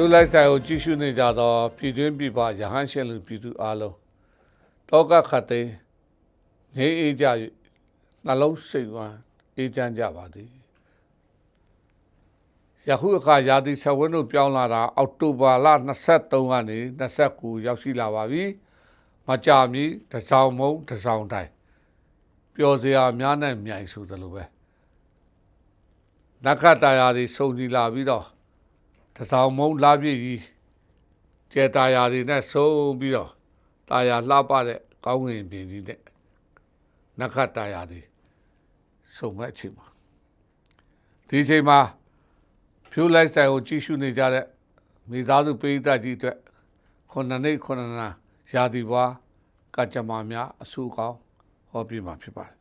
ဖြိုးလိုက်တိုင်းကိုကြည့်ရှုနေကြသောပြည်တွင်းပြည်ပရဟန်းရှင်လူပြည်သူအလုံးတောကခတ်သိမ်းနေအေးကြ၍နှလုံးစိတ်ဝမ်းအေးချမ်းကြပါသည်ယခုအခါရာသီဆက်ဝန်းတို့ပြောင်းလာတာအောက်တိုဘာလ23ကနေ29ရောက်ရှိလာပါပြီမကြာမီတစ်စောင်းမုံတစ်စောင်းတိုင်းပျော်စရာများနဲ့မြိုင်ဆိုသလိုပဲနက္ခတ္တရာတွေစုံကြည်လာပြီးတော့ တစောင်းမုံလာပြည့်ကြီးကျဲတာယာတွေနဲ့စုံပြီးတော့တာယာလှပတဲ့ကောင်းငင်ပြင်ကြီးနဲ့နက္ခတ္တရာတွေစုံမဲ့အချိန်မှာဒီအချိန်မှာဖြိုးလိုက်ဆိုင်ကိုကြည့်ရှုနေကြတဲ့မိသားစုပိဋကကြီးအတွက်ခုနှစ်နှစ်ခုနှစ်နာရာသီပွားကကြမ္မာများအဆူကောင်းဟောပြမှာဖြစ်ပါတယ်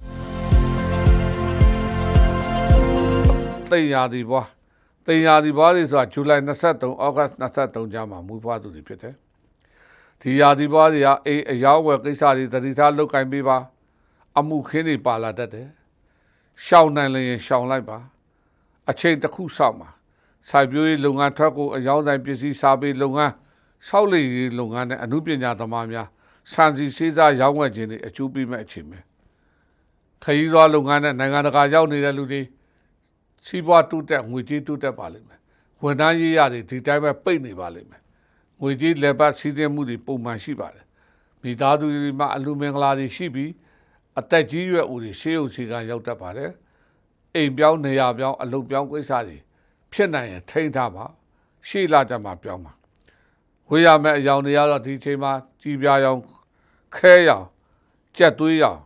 သိရာသီ ပွားသိရာသီပွားတွေဆိုတာဇူလိုင်23ဩဂတ်23ကျမှမူဖွားသူတွေဖြစ်တယ်ဒီရာသီပွားတွေကအေးအယောင်းဝယ်ကိစ္စတွေတတိထားလုတ်ကင်ပေးပါအမှုခင်းတွေပါလာတတ်တယ်ရှောင်းနိုင်လျင်ရှောင်းလိုက်ပါအချိန်တစ်ခုစောင့်ပါစိုက်ပျိုးရေးလုပ်ငန်းထွက်ကိုအယောင်းတိုင်းပစ္စည်းစားပေးလုပ်ငန်းဆောက်လုပ်ရေးလုပ်ငန်းနဲ့အမှုပညာသမားများစံစီစေးစားရောင်းဝယ်ခြင်းတွေအကျိုးပေးမဲ့အချိန်ပဲခရီးသွားလုပ်ငန်းနဲ့နိုင်ငံတကာရောက်နေတဲ့လူတွေ စီးပွားတိုးတက်ငွေကြေးတိုးတက်ပါလိမ့်မယ်ဝန်ထမ်းရေးရတွေဒီတိုင်းပဲပိတ်နေပါလိမ့်မယ်ငွေကြေးလက်ပတ်စီးဆင်းမှုတွေပုံမှန်ရှိပါတယ်မိသားစုတွေမှာအလူမင်္ဂလာတွေရှိပြီးအသက်ကြီးရွယ်ဦးတွေရှေးဥစီကရောက်တတ်ပါတယ်အိမ်ပြောင်းနေရပြောင်းအလုပ်ပြောင်းကိစ္စတွေဖြစ်နိုင်ရင်ထိန်းထားပါရှေ့လာကြမှာပြောင်းပါဝေးရမယ့်အယောင်တွေကတော့ဒီအချိန်မှာကြည်ပြားရောင်ခဲရောင်ကြက်သွေးရောင်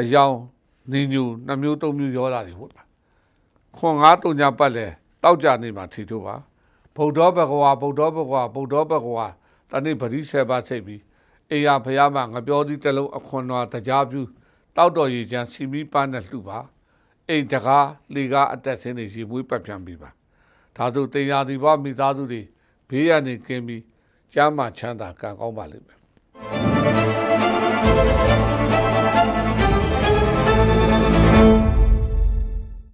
အယောင်နေညူနှမျိုးသုံးမျိုးရောတာတွေဟုတ်လား ခွန်ငါးတုံညာပတ်လဲတောက်ကြနေမှာထီတို့ပါဗုဒ္ဓဘဂဝါဗုဒ္ဓဘဂဝါဗုဒ္ဓဘဂဝါတနေ့ပရိဆေပါစိတ်ပြီးအေယာဖယားမှာငပြောသီးတစ်လုံးအခွန်တော်တရားပြုတောက်တော်ရည်ချမ်းစီမီပန်းနဲ့လှူပါအိမ်တကားလေကားအတက်ဆင်းနေရေမွေးပတ်ပြန်ပြီးပါဒါဆိုတင်ရာဒီဘမိသားစုတွေဘေးရန်နေကင်းပြီးကျမ်းမာချမ်းသာကံကောင်းပါလိမ့်မယ်